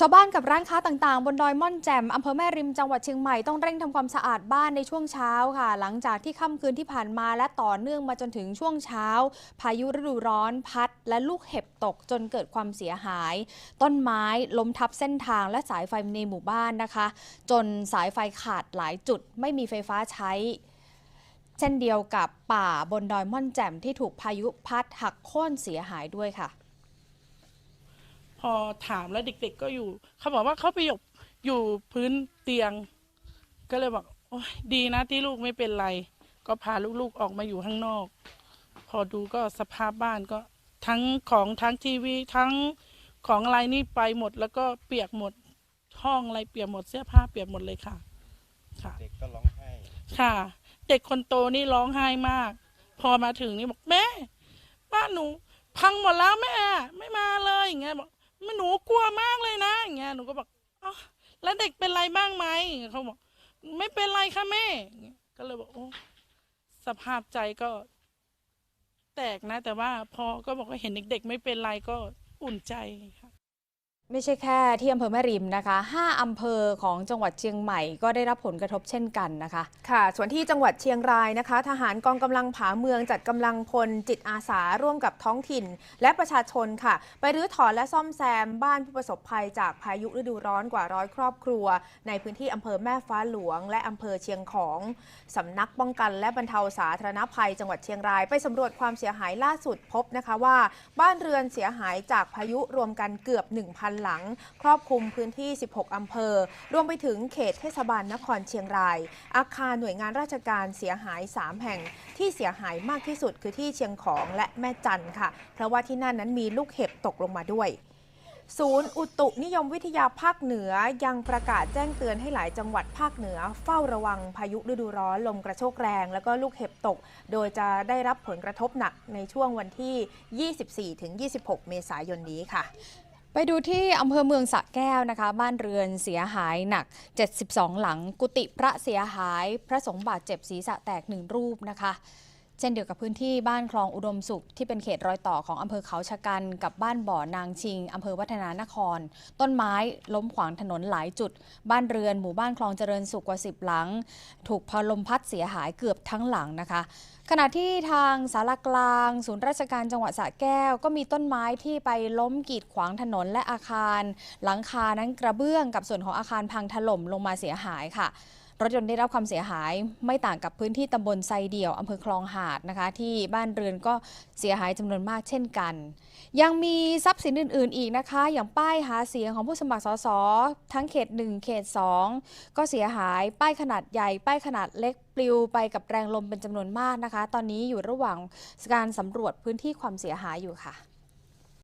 ชาวบ้านกับร้านค้าต่างๆ บนดอยม่อนแจ่มอำเภอแม่ริมจังหวัดเชียงใหม่ต้องเร่งทำความสะอาดบ้านในช่วงเช้าค่ะ หลังจากที่ค่ำคืนที่ผ่านมาและต่อเนื่องมาจนถึงช่วงเช้า พายุฤดูร้อนพัด และลูกเห็บตกจนเกิดความเสียหาย ต้นไม้ล้มทับเส้นทางและสายไฟในหมู่บ้านนะคะ จนสายไฟขาดหลายจุด ไม่มีไฟฟ้าใช้เช่นเดียวกับป่าบนดอยม่อนแจ่มที่ถูกพายุพัดหักโค่นเสียหายด้วยค่ะ อถามแล้วเด็ก ๆ ก็อยู่ เขาบอกว่าเขาไปอยู่อยู่พื้นเตียง ก็เลยบอกโอ้ยดีนะที่ลูกไม่เป็นไร ก็พาลูกๆออกมาอยู่ข้างนอก พอดูก็สภาพบ้านก็ทั้งของทั้งทีวีทั้งของอะไรนี่ไปหมด แล้วก็เปียกหมดห้องอะไรเปียกหมดเสื้อผ้าเปียกหมดเลยค่ะ ค่ะ เด็กก็ร้องไห้ ค่ะ เด็กคนโตนี่ร้องไห้มาก พอมาถึงนี่บอกแม่บ้านหนู พังหมดแล้วแม่ ไม่มาเลยอย่างเงี้ยบอก แม่หนูกลัวมากเลยนะอย่างเงี้ยหนูก็บอกอ๋อแล้วเด็กเป็นไรบ้างไหมเขาบอก ไม่เป็นไรค่ะแม่อย่างเงี้ยก็เลยบอกโอ้สภาพใจก็ แตกนะ แต่ว่าพอก็บอกว่าเห็นเด็ก ๆ ไม่เป็นไรก็อุ่นใจค่ะ ไม่ใช่แค่ที่อำเภอแม่ริมนะคะ5อำเภอของจังหวัดเชียงใหม่ก็ได้รับผลกระทบเช่นกันนะคะ ค่ะ ส่วนที่จังหวัดเชียงรายนะคะ ทหารกองกำลังผาเมืองจัดกำลังพลจิตอาสาร่วมกับท้องถิ่น และประชาชนค่ะ ไปรื้อถอนและซ่อมแซมบ้านผู้ประสบภัยจากพายุฤดูร้อนกว่าร้อยครอบครัว ในพื้นที่อำเภอแม่ฟ้าหลวง และอำเภอเชียงของสำนักป้องกัน และบรรเทาสาธารณภัย จังหวัดเชียงราย ไปสำรวจความเสียหายล่าสุดพบนะคะว่า บ้านเรือนเสียหายจากพายุรวมกันเกือบ1,000หลัง ครอบคลุมพื้นที่ 16 อำเภอ รวมไปถึงเขตเทศบาลนครเชียงราย อาคารหน่วยงานราชการเสียหาย 3 แห่ง ที่เสียหายมากที่สุดคือที่เชียงของและแม่จันค่ะ เพราะว่าที่นั่นนั้นมีลูกเห็บตกลงมาด้วยศูนย์อุตุนิยมวิทยาภาคเหนือยังประกาศแจ้งเตือนให้หลายจังหวัดภาคเหนือ เฝ้าระวังพายุฤดูร้อนลมกระโชกแรง แล้วก็ลูกเห็บตก โดยจะได้รับผลกระทบหนักในช่วงวันที่ 24-26 เมษายนนี้ค่ะ ไปดูที่อำเภอเมืองสะแก้วนะคะ บ้านเรือนเสียหายหนัก 72 หลัง กุฏิพระเสียหาย พระสงฆ์บาดเจ็บศีรษะแตกหนึ่งรูปนะคะ เช่นเดียวกับพื้นที่บ้านคลองอุดมสุขที่เป็นเขตรอยต่อของอำเภอเขาชะกันกับบ้านบ่อนางชิงอำเภอวัฒนานคร ต้นไม้ล้มขวางถนนหลายจุด บ้านเรือนหมู่บ้านคลองเจริญสุขกว่า 10 หลัง ถูกพาลมพัดเสียหายเกือบทั้งหลังนะคะ ขณะที่ทางสารกลาง ศูนย์ราชการจังหวัดสระแก้ว ก็มีต้นไม้ที่ไปล้มกีดขวางถนนและอาคาร หลังคานั้นกระเบื้องกับส่วนของอาคารพังถล่มลงมาเสียหายค่ะ ถยนต์ได้รับความเสียหายไม่ต่างกับพื้นที่ตำบลไซเดี่ยวอำเภอคลองหาดนะคะ ที่บ้านเรือนก็เสียหายจำนวนมากเช่นกัน ยังมีทรัพย์สินอื่น ๆ อีกนะคะ อย่างป้ายหาเสียงของผู้สมัครสสทั้งเขต 1 เขต 2 ก็เสียหายป้ายขนาดใหญ่ ป้ายขนาดเล็กปลิวไปกับแรงลมเป็นจำนวนมากนะคะ ตอนนี้อยู่ระหว่างการสำรวจพื้นที่ความเสียหายอยู่ค่ะ